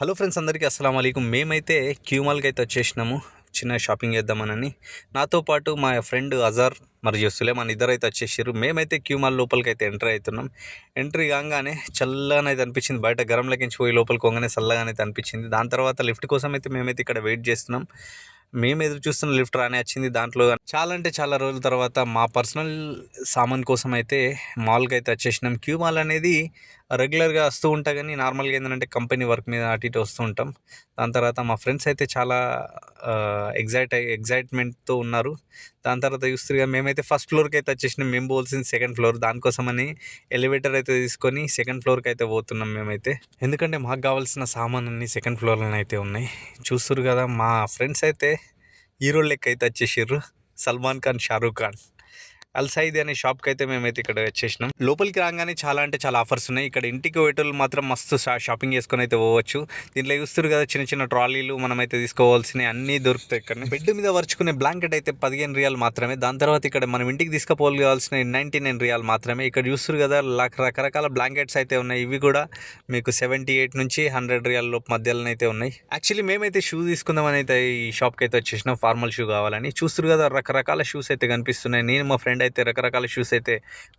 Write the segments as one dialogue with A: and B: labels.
A: Hello friends అందరికీ అస్సలం అయికం మేమైతే క్యూమాల్కి అయితే వచ్చేసినాము. చిన్న షాపింగ్ చేద్దామనని. నాతో పాటు మా ఫ్రెండ్ అజార్ మరియు సులేమాన్ ఇద్దరు అయితే వచ్చేసారు మేమైతే క్యూమాల్ లోపలికి అయితే ఎంటర్ అవుతున్నాం ఎంట్రీ కాగానే చల్లగానే అయితే అనిపించింది. బయట గరంలోకించి పోయి లోపలికి పోగానే చల్లగానే అనిపించింది. దాని తర్వాత లిఫ్ట్ కోసం అయితే మేమైతే ఇక్కడ వెయిట్ చేస్తున్నాం. మేము ఎదురు చూస్తున్న లిఫ్ట్ రానే వచ్చింది. దాంట్లో చాలా అంటే చాలా రోజుల తర్వాత మా పర్సనల్ సామాన్ కోసం అయితే మాల్కి అయితే వచ్చేసినాం. క్యూ మాల్ అనేది రెగ్యులర్గా వస్తూ ఉంటా కానీ నార్మల్గా ఏంటంటే కంపెనీ వర్క్ మీద అటు ఇటు వస్తూ ఉంటాం. దాని తర్వాత మా ఫ్రెండ్స్ అయితే చాలా ఎగ్జైట్ ఎగ్జైట్మెంట్తో ఉన్నారు. దాని తర్వాత చూస్తే మేమైతే ఫస్ట్ ఫ్లోర్కి అయితే వచ్చేసినాం. మేము పోల్సింది సెకండ్ ఫ్లోర్. దానికోసమని ఎలివేటర్ అయితే తీసుకొని సెకండ్ ఫ్లోర్కి అయితే పోతున్నాం మేమైతే. ఎందుకంటే మాకు కావాల్సిన సామాన్ అన్నీ సెకండ్ ఫ్లోర్లో అయితే ఉన్నాయి. చూస్తారు కదా మా ఫ్రెండ్స్ అయితే హీరో లెక్క అయితే వచ్చేసారు సల్మాన్ ఖాన్ షారూఖ్ ఖాన్. అల్ సైద్ అనే షాప్కి అయితే మేమైతే ఇక్కడ వచ్చేసినాం. లోపలికి రాగానే చాలా అంటే చాలా ఆఫర్స్ ఉన్నాయి. ఇక్కడ ఇంటికి పోయేటోళ్ళు మాత్రం మస్తు షాపింగ్ చేసుకొని అయితే పోవచ్చు. దీంట్లో చూస్తారు కదా చిన్న చిన్న ట్రాలీలు మనమైతే తీసుకోవాల్సినవి అన్నీ దొరుకుతాయి ఇక్కడ. బెడ్ మీద వరుచుకునే బ్లాంకెట్ అయితే పదిహేను రియాలు మాత్రమే. దాని తర్వాత ఇక్కడ మనం ఇంటికి తీసుకుపోవాలి కావాల్సిన నైంటీ నైన్ రియాల్ మాత్రమే. ఇక్కడ చూస్తారు కదా లక్- రకరకాల బ్లాంకెట్స్ అయితే ఉన్నాయి. ఇవి కూడా మీకు సెవెంటీ ఎయిట్ నుంచి హండ్రెడ్ రియాల లోపు మధ్యలో అయితే ఉన్నాయి. యాక్చువల్లీ మేమైతే షూ తీసుకుందామని అయితే ఈ షాప్కి అయితే వచ్చేసినాం. ఫార్మల్ షూ కావాలని. చూస్తారు కదా రకరకాల షూస్ అయితే కనిపిస్తున్నాయి. నేను మా ఫ్రెండ్ అయితే రకరకాల షూస్ అయితే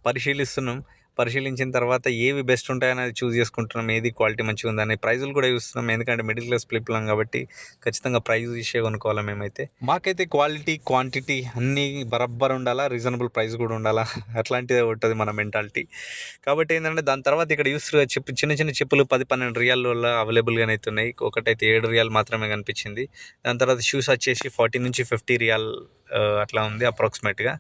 A: పరిశీలిస్తున్నాం. పరిశీలించిన తర్వాత ఏవి బెస్ట్ ఉంటాయనేది చూస్ చేసుకుంటున్నాం. ఏది క్వాలిటీ మంచిగా ఉందని ప్రైజులు కూడా చూస్తున్నాం. ఎందుకంటే మిడిల్ క్లాస్ ప్లిప్లం కాబట్టి ఖచ్చితంగా ప్రైజ్ చూసే కొనుక్కోవాలి మేమైతే. మాకైతే క్వాలిటీ క్వాంటిటీ అన్నీ బరబ్బర్ ఉండాలా రీజనబుల్ ప్రైస్ కూడా ఉండాలా? అట్లాంటిదే ఉంటుంది మన మెంటాలిటీ కాబట్టి ఏంటంటే దాని తర్వాత ఇక్కడ యూస్ చెప్పు చిన్న చిన్న చెప్పులు పది పన్నెండు రియాల్లో వల్ల అవైలబుల్గానే అయితే ఉన్నాయి ఒకటైతే ఏడు రియాల్ మాత్రమే కనిపించింది. దాని తర్వాత షూస్ వచ్చేసి ఫార్టీ నుంచి ఫిఫ్టీ రియాల్ అట్లా ఉంది అప్రాక్సిమేట్గా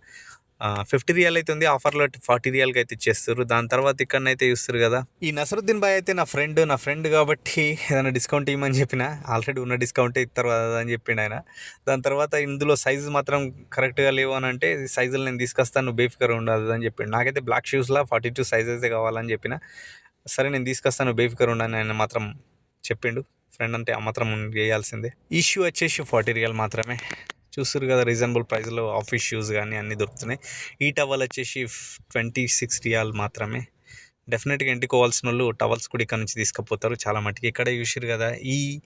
A: ఫిఫ్టీ రియల్ అయితే ఉంది. ఆఫర్లో ఫార్టీ రియల్కి అయితే ఇచ్చేస్తారు దాని తర్వాత ఇక్కడనైతే చూస్తారు కదా. ఈ నసరుద్దీన్ బాయ్ అయితే నా ఫ్రెండ్ నా ఫ్రెండ్ కాబట్టి ఏదైనా డిస్కౌంట్ ఇవ్వమని చెప్పిన ఆల్రెడీ ఉన్న డిస్కౌంట్ ఇస్తారు కదా అని చెప్పిండు ఆయన. దాని తర్వాత ఇందులో సైజు మాత్రం కరెక్ట్గా లేవు అని అంటే సైజులు నేను తీసుకొస్తాను నువ్వు బేఫికర్ ఉండదు అని చెప్పిండు. నాకైతే బ్లాక్ షూస్లో ఫార్టీ టూ సైజెస్ కావాలని చెప్పిన సరే నేను తీసుకొస్తాను బేఫికర్ ఉండని ఆయన మాత్రం చెప్పిండు. ఫ్రెండ్ అంటే ఆ మాత్రం చేయాల్సిందే ఇష్యూ షూ వచ్చేసి ఫార్టీ రియల్ మాత్రమే. చూస్తారు కదా రీజనబుల్ ప్రైస్లో ఆఫీస్ షూస్ కానీ అన్నీ దొరుకుతున్నాయి. ఈ టవల్ వచ్చేసి ట్వంటీ సిక్స్ రియాల్ మాత్రమే. డెఫినెట్గా ఇంటికి పోవాల్సిన వాళ్ళు టవల్స్ కూడా ఇక్కడ నుంచి తీసుకుపోతారు. చాలా మట్టుకి. ఇక్కడ చూసారు కదా ఈ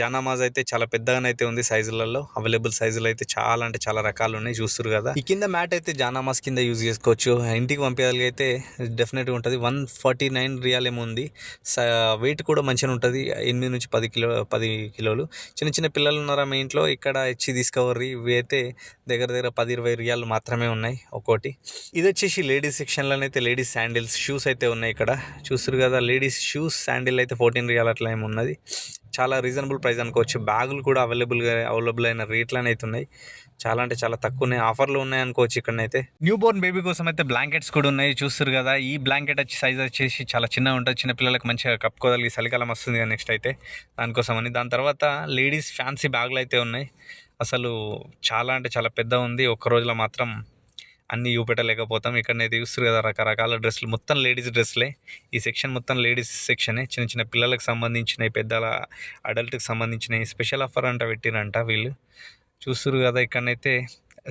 A: జానామాజ్ అయితే చాలా పెద్దగానైతే అయితే ఉంది సైజులలో. అవైలబుల్ సైజులు అయితే చాలా అంటే చాలా రకాలు ఉన్నాయి. చూస్తారు కదా. ఈ కింద మ్యాట్ అయితే జానామాజ్ కింద యూజ్ చేసుకోవచ్చు. ఇంటికి పంపించగలిగితే డెఫినెట్గా ఉంటుంది. వన్ ఫార్టీ నైన్ రియాల్ ఏమో ఉంది. వెయిట్ కూడా మంచిగా ఉంటుంది. ఎనిమిది నుంచి పది కిలో పది కిలోలు. చిన్న చిన్న పిల్లలు ఉన్నారా మీ ఇంట్లో? ఇక్కడ ఇచ్చి తీసుకోవర్రి ఇవి అయితే దగ్గర దగ్గర పది ఇరవై రియాలు మాత్రమే ఉన్నాయి ఒక్కోటి. ఇది వచ్చేసి లేడీస్ సెక్షన్లో అయితే లేడీస్ శాండిల్స్ షూస్ అయితే ఉన్నాయి ఇక్కడ. చూస్తారు కదా లేడీస్ షూస్ శాండిల్ అయితే ఫోర్టీన్ రియాల్ అట్లా ఏమి ఉన్నది చాలా రీజనబుల్ ప్రైస్ అనుకోవచ్చు. బ్యాగులు కూడా అవైలబుల్గా అవైలబుల్ అయిన రేట్లోనే అయితే ఉన్నాయి. చాలా అంటే చాలా తక్కువ ఉన్నాయి. ఆఫర్లు ఉన్నాయి అనుకోవచ్చు ఇక్కడనైతే. న్యూ బోర్న్ బేబీ కోసం అయితే బ్లాంకెట్స్ కూడా ఉన్నాయి. చూస్తారు కదా ఈ బ్లాంకెట్ వచ్చి సైజ్ వచ్చేసి చాలా చిన్నగా ఉంటుంది. చిన్న పిల్లలకు మంచిగా కప్పుకోదలిగి చలికాలం వస్తుంది నెక్స్ట్ అయితే. దానికోసం అని దాని తర్వాత లేడీస్ ఫ్యాన్సీ బ్యాగులు అయితే ఉన్నాయి. అసలు చాలా అంటే చాలా పెద్ద ఉంది. ఒక్క రోజులో మాత్రం అన్నీ చూపెట్టలేకపోతాం. ఇక్కడనైతే చూస్తారు కదా రకరకాల డ్రెస్సులు. మొత్తం లేడీస్ డ్రెస్లే ఈ సెక్షన్ మొత్తం లేడీస్ సెక్షనే. చిన్న చిన్న పిల్లలకు సంబంధించినవి పెద్దల అడల్ట్కి సంబంధించినవి స్పెషల్ ఆఫర్ అంట పెట్టిరంట వీళ్ళు. చూస్తారు కదా ఇక్కడనైతే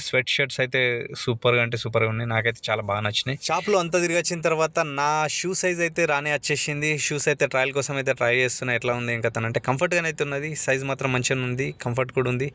A: స్వెట్ షర్ట్స్ అయితే సూపర్గా అంటే సూపర్గా ఉన్నాయి. నాకైతే చాలా బాగా నచ్చినాయి. షాప్లో అంతా తిరిగి వచ్చిన తర్వాత నా షూ సైజ్ అయితే రానే వచ్చేసింది. షూస్ అయితే ట్రయల్ కోసం అయితే ట్రై చేస్తున్నా. ఎట్లా ఉంది ఇంకా తనంటే కంఫర్ట్గానే అయితే ఉన్నది. సైజ్ మాత్రం మంచిగా ఉంది. కంఫర్ట్ కూడా ఉంది.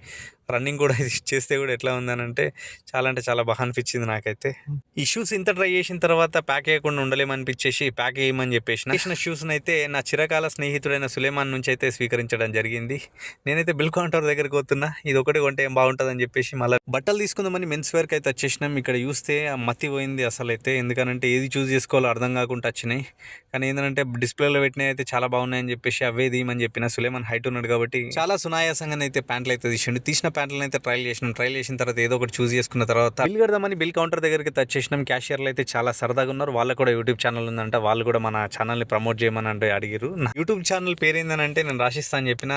A: రన్నింగ్ కూడా చేస్తే కూడా ఎట్లా ఉందని అంటే చాలా అంటే చాలా బాగా అనిపించింది నాకైతే. ఈ షూస్ ఇంత ట్రై చేసిన తర్వాత ప్యాక్ చేయకుండా ఉండలేమనిపించేసి ప్యాక్ చేయమని చెప్పేసి చేసిన షూస్ని అయితే నా చిరకాల స్నేహితుడైన సులేమాన్ నుంచి అయితే స్వీకరించడం జరిగింది. నేనైతే బిల్ కౌంటర్ దగ్గరికి పోతున్నా. ఇది ఒకటి కొంటే ఏం బాగుంటుందని చెప్పేసి మళ్ళీ బట్టలు తీసుకుందామని మెన్స్ వేర్కి అయితే వచ్చేసినాం. ఇక్కడ చూస్తే మతి పోయింది అసలు అయితే ఎందుకనంటే ఏది చూస్ చేసుకోవాలో అర్థం కాకుండా వచ్చినాయి. కానీ ఏంటంటే డిస్ప్లేలో పెట్టినవి అయితే చాలా బాగున్నాయని చెప్పేసి అవే తీయమని చెప్పిన సులేమన్ హైట్ ఉన్నాడు కాబట్టి చాలా సునాయాసంగా అయితే ప్యాంట్లు అయితే తీసిండు. తీసిన ప్యాంట్లను అయితే ట్రైల్ చేసినాం. ట్రైల్ చేసిన తర్వాత ఏదో ఒకటి చూస్ చేసుకున్న తర్వాత బిల్ కడదామని బిల్ కౌంటర్ దగ్గరికి వచ్చేసినాం. క్యాషియర్లు అయితే చాలా సరదాగా ఉన్నారు. వాళ్ళకు కూడా యూట్యూబ్ ఛానల్ ఉందంట. వాళ్ళు కూడా మన ఛానల్ని ప్రమోట్ చేయమని అంటే అడిగారు నా యూట్యూబ్ ఛానల్ పేరు ఏంటంటే నేను రాసిస్తాను అని చెప్పిన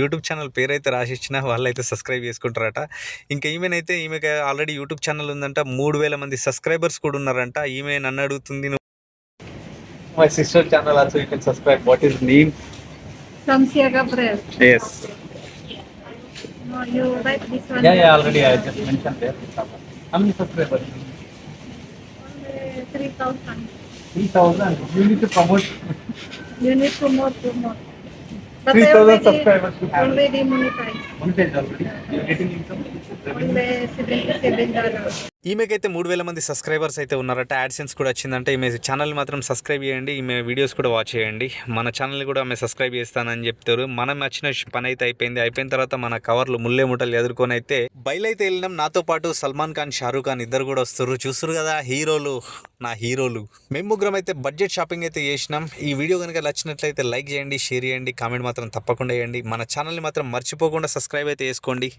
A: యూట్యూబ్ ఛానల్ పేరు అయితే రాసిచ్చిన వాళ్ళు అయితే సబ్స్క్రైబ్ చేసుకుంటారట. ఇంకా ఈమెనైతే ఈమెకి ఆల్రెడీ యూట్యూబ్ ఛానల్ ఉందంట మూడు వేల మంది సబ్స్క్రైబర్స్ కూడా ఉన్నారంట ఈమె నన్ను అడుగుతుంది
B: my sister channel also you can subscribe what is name
C: సంసియా Gabriel
B: yes
C: no you write this one
B: yeah yeah already i just mentioned there how many subscribers
C: 3000
B: 3000 you need to promote
C: you need to promote
B: promote
C: 3,000
B: subscribers to have.
C: Already monetized.
B: Monetized already? You're getting income?
C: Revenue? $77.
A: ఈమెకైతే మూడు వేల మంది subscribers అయితే ఉన్నారట. AdSense కూడా వచ్చిందంటే. ఈమె channel మాత్రం సబ్స్క్రైబ్ చేయండి. ఈమె వీడియోస్ కూడా వాచ్ చేయండి. మన ఛానల్ కూడా ఆమె సబ్స్క్రైబ్ చేస్తానని చెప్తారు. మనం వచ్చిన పని అయితే అయిపోయింది. అయిపోయిన తర్వాత మన కవర్లు ముల్లే ముట్టలు ఎదుర్కొని అయితే బయలైతే వెళ్ళినాం. నాతో పాటు సల్మాన్ ఖాన్ షారూఖ్ ఖాన్ ఇద్దరు కూడా వస్తారు చూస్తారు కదా హీరోలు నా హీరోలు. మేము ముగ్గురం అయితే బడ్జెట్ షాపింగ్ అయితే చేసినాం. ఈ వీడియో కనుక నచ్చినట్లయితే లైక్ చేయండి షేర్ చేయండి కామెంట్ మాత్రం తప్పకుండా చేయండి. మన ఛానల్ని మాత్రం మర్చిపోకుండా సబ్స్క్రైబ్ అయితే చేసుకోండి.